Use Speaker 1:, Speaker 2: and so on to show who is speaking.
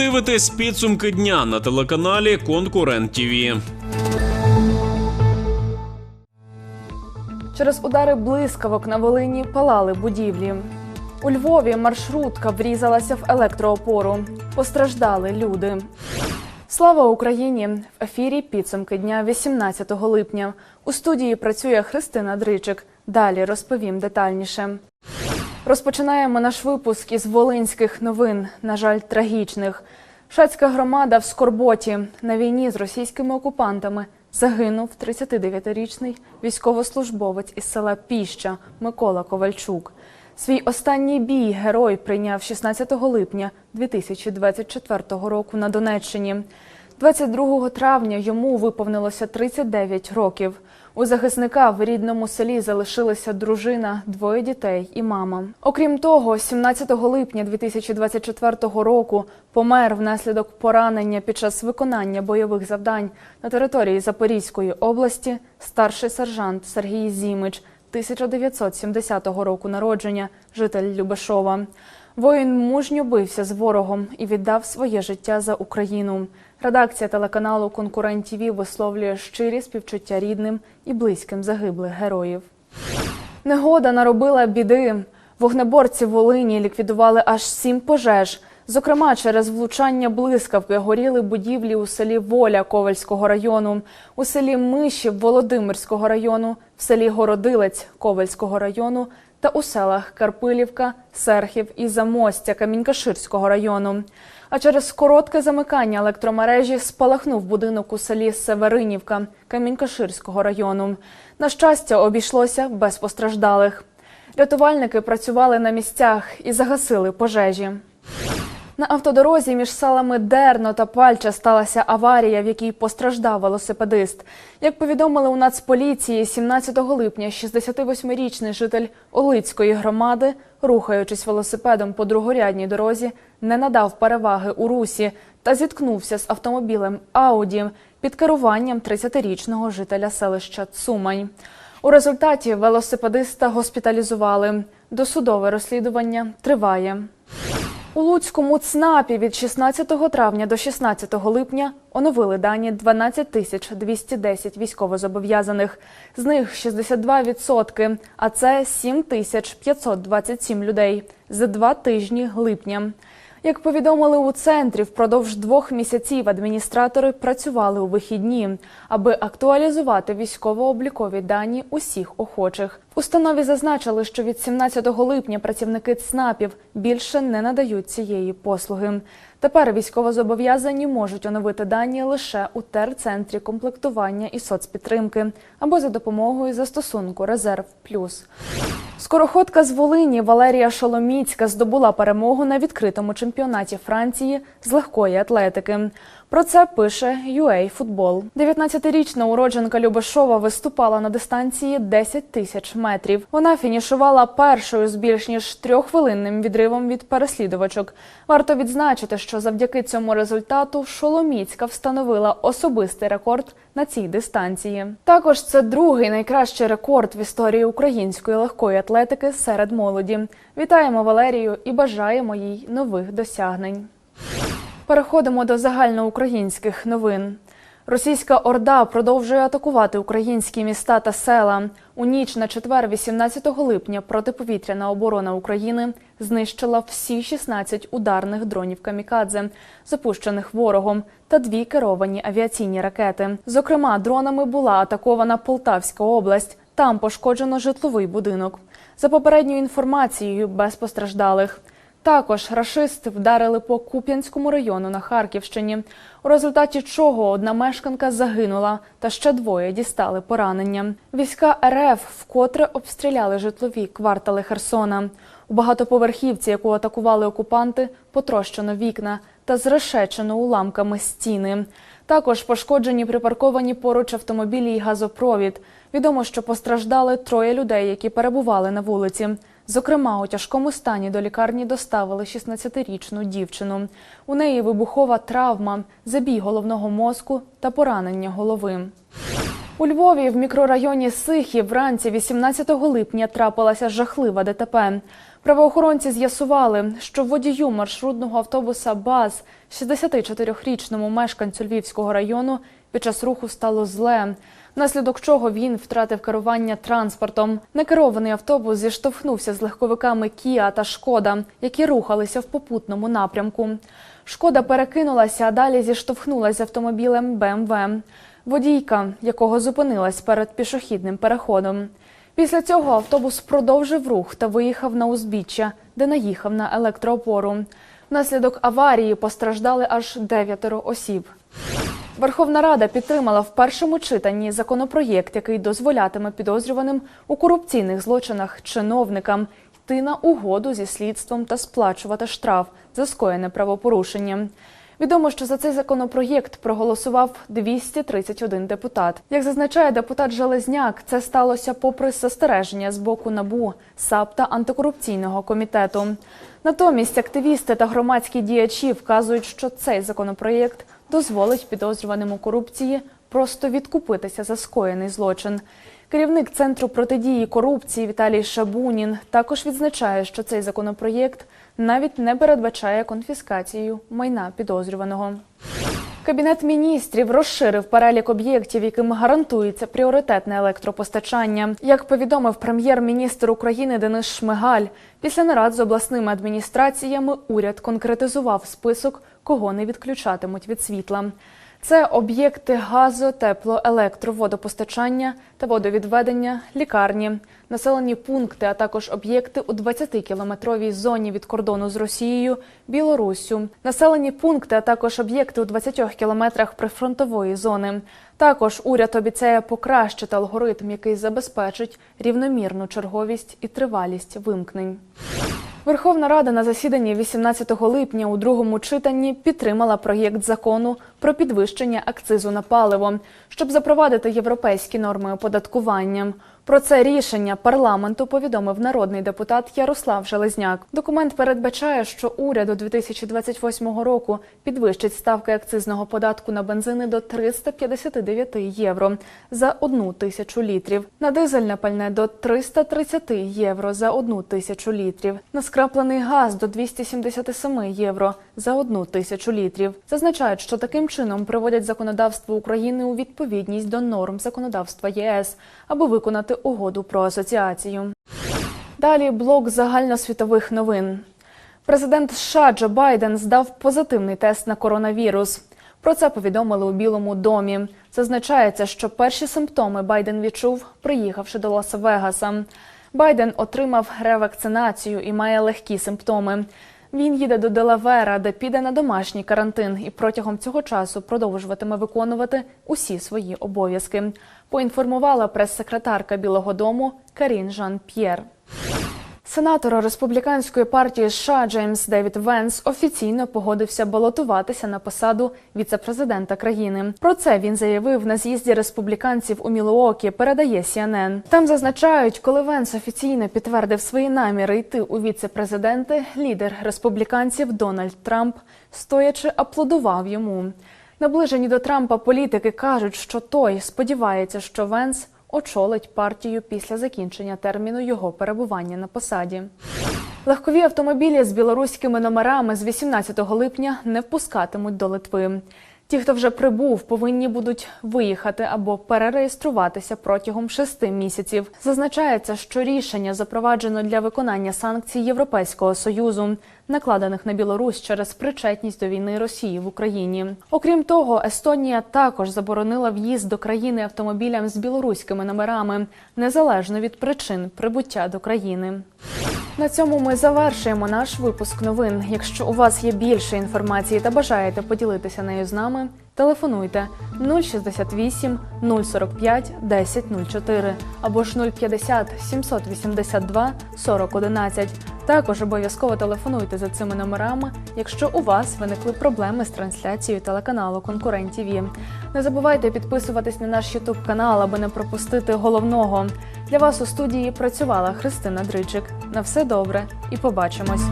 Speaker 1: дивитесь підсумки дня на телеканалі Конкурент ТІВІ.
Speaker 2: Через удари блискавок на Волині палали будівлі. У Львові маршрутка врізалася в електроопору. Постраждали люди. Слава Україні! В ефірі підсумки дня 18 липня. У студії працює Христина Дричик. Далі розповім детальніше. Розпочинаємо наш випуск із волинських новин, на жаль, трагічних. Шацька громада в Скорботі на війні з російськими окупантами загинув 39-річний військовослужбовець із села Піща Микола Ковальчук. Свій останній бій герой прийняв 16 липня 2024 року на Донеччині. 22 травня йому виповнилося 39 років. У захисника в рідному селі залишилися дружина, двоє дітей і мама. Окрім того, 17 липня 2024 року помер внаслідок поранення під час виконання бойових завдань на території Запорізької області старший сержант Сергій Зімич, 1970 року народження, житель Любешова. Воїн мужньо бився з ворогом і віддав своє життя за Україну. Редакція телеканалу Конкурент ТІВІ висловлює щирі співчуття рідним і близьким загиблих героїв. Негода наробила біди. Вогнеборці Волині ліквідували аж сім пожеж. Зокрема, через влучання блискавки горіли будівлі у селі Воля Ковальського району, у селі Мишів Володимирського району, в селі Городилець Ковальського району та у селах Карпилівка, Серхів і Замостя Камінькаширського району. А через коротке замикання електромережі спалахнув будинок у селі Северинівка Камінькаширського району. На щастя, обійшлося без постраждалих. Рятувальники працювали на місцях і загасили пожежі. На автодорозі між селами Дерно та Пальча сталася аварія, в якій постраждав велосипедист. Як повідомили у Нацполіції, 17 липня 68-річний житель Олицької громади, рухаючись велосипедом по другорядній дорозі, не надав переваги у русі та зіткнувся з автомобілем Ауді під керуванням 30-річного жителя селища Цумань. У результаті велосипедиста госпіталізували. Досудове розслідування триває. У Луцькому ЦНАПі від 16 травня до 16 липня оновили дані 12 тисяч 210 військовозобов'язаних. З них 62%, а це 7 тисяч 527 людей за два тижні липня. Як повідомили у центрі, впродовж двох місяців адміністратори працювали у вихідні, аби актуалізувати військово-облікові дані усіх охочих. В установі зазначили, що від 17 липня працівники ЦНАПів більше не надають цієї послуги. Тепер військовозобов'язані можуть оновити дані лише у терцентрі комплектування і соцпідтримки або за допомогою застосунку Резерв Плюс. Скороходка з Волині Валерія Шоломіцька здобула перемогу на відкритому чемпіонаті Франції з легкої атлетики. Про це пише UA Футбол. 19-річна уродженка Любешова виступала на дистанції 10 тисяч метрів. Вона фінішувала першою з більш ніж трьоххвилинним відривом від переслідувачок. Варто відзначити, що завдяки цьому результату Шоломіцька встановила особистий рекорд на цій дистанції. Також це другий найкращий рекорд в історії української легкої атлетики серед молоді. Вітаємо Валерію і бажаємо їй нових досягнень. Переходимо до загальноукраїнських новин. Російська орда продовжує атакувати українські міста та села. У ніч на четвер, 18 липня, протиповітряна оборона України знищила всі 16 ударних дронів камікадзе, запущених ворогом, та дві керовані авіаційні ракети. Зокрема, дронами була атакована Полтавська область. Там пошкоджено житловий будинок. За попередньою інформацією, без постраждалих. Також рашисти вдарили по Куп'янському району на Харківщині, у результаті чого одна мешканка загинула, та ще двоє дістали поранення. Війська РФ вкотре обстріляли житлові квартали Херсона. У багатоповерхівці, яку атакували окупанти, потрощено вікна та зрешечено уламками стіни. Також пошкоджені припарковані поруч автомобілі й газопровід. Відомо, що постраждали троє людей, які перебували на вулиці. Зокрема, у тяжкому стані до лікарні доставили 16-річну дівчину. У неї вибухова травма, забій головного мозку та поранення голови. У Львові в мікрорайоні Сихів вранці 18 липня трапилася жахлива ДТП. Правоохоронці з'ясували, що водію маршрутного автобуса БАЗ 64-річному мешканцю Львівського району під час руху стало зле, внаслідок чого він втратив керування транспортом. Некерований автобус зіштовхнувся з легковиками Кіа та Шкода, які рухалися в попутному напрямку. Шкода перекинулася, а далі зіштовхнулася з автомобілем БМВ. Водійка, якого зупинилась перед пішохідним переходом. Після цього автобус продовжив рух та виїхав на узбіччя, де наїхав на електроопору. Внаслідок аварії постраждали аж дев'ятеро осіб. Верховна Рада підтримала в першому читанні законопроєкт, який дозволятиме підозрюваним у корупційних злочинах чиновникам йти на угоду зі слідством та сплачувати штраф за скоєне правопорушення. Відомо, що за цей законопроєкт проголосував 231 депутат. Як зазначає депутат Железняк, це сталося попри застереження з боку НАБУ, САП та антикорупційного комітету. Натомість активісти та громадські діячі вказують, що цей законопроєкт дозволить підозрюваним у корупції просто відкупитися за скоєний злочин. Керівник центру протидії корупції Віталій Шабунін також відзначає, що цей законопроєкт навіть не передбачає конфіскацію майна підозрюваного. Кабінет міністрів розширив перелік об'єктів, яким гарантується пріоритетне електропостачання. Як повідомив прем'єр-міністр України Денис Шмигаль, після нарад з обласними адміністраціями уряд конкретизував список, кого не відключатимуть від світла. Це об'єкти газу, тепло, електро, водопостачання та водовідведення, лікарні, населені пункти, а також об'єкти у 20-кілометровій зоні від кордону з Росією, Білоруссю, населені пункти, а також об'єкти у 20 кілометрах прифронтової зони. Також уряд обіцяє покращити алгоритм, який забезпечить рівномірну черговість і тривалість вимкнень. Верховна Рада на засіданні 18 липня у другому читанні підтримала проєкт закону про підвищення акцизу на паливо, щоб запровадити європейські норми оподаткування. Про це рішення парламенту повідомив народний депутат Ярослав Железняк. Документ передбачає, що уряд до 2028 року підвищить ставки акцизного податку на бензини до 359 євро за одну тисячу літрів, на дизельне пальне до 330 євро за одну тисячу літрів, на скраплений газ до 277 євро за одну тисячу літрів. Зазначають, що таким чином приводять законодавство України у відповідність до норм законодавства ЄС, аби виконати угоду про асоціацію. Далі блок загальносвітових новин. Президент США Джо Байден здав позитивний тест на коронавірус. Про це повідомили у Білому домі. Зазначається, що перші симптоми Байден відчув, приїхавши до Лас-Вегаса. Байден отримав ревакцинацію і має легкі симптоми. Він їде до Делавера, де піде на домашній карантин, і протягом цього часу продовжуватиме виконувати усі свої обов'язки. Поінформувала прес-секретарка Білого Дому Карін Жан П'єр. Сенатор республіканської партії США Джеймс Девід Венс офіційно погодився балотуватися на посаду віце-президента країни. Про це він заявив на з'їзді республіканців у Мілуокі. Передає CNN. Там зазначають, коли Венс офіційно підтвердив свої наміри йти у віце-президенти, лідер республіканців Дональд Трамп стоячи аплодував йому. Наближені до Трампа політики кажуть, що той сподівається, що Венс очолить партію після закінчення терміну його перебування на посаді. Легкові автомобілі з білоруськими номерами з 18 липня не впускатимуть до Литви. Ті, хто вже прибув, повинні будуть виїхати або перереєструватися протягом шести місяців. Зазначається, що рішення запроваджено для виконання санкцій Європейського союзу, накладених на Білорусь через причетність до війни Росії в Україні. Окрім того, Естонія також заборонила в'їзд до країни автомобілям з білоруськими номерами, незалежно від причин прибуття до країни. На цьому ми завершуємо наш випуск новин. Якщо у вас є більше інформації та бажаєте поділитися нею з нами, телефонуйте 068 045 1004 або ж 050 782 4011. Також обов'язково телефонуйте за цими номерами, якщо у вас виникли проблеми з трансляцією телеканалу Конкурент ТВ. Не забувайте підписуватись на наш Ютуб канал, аби не пропустити головного. Для вас у студії працювала Христина Дричик. На все добре і побачимось.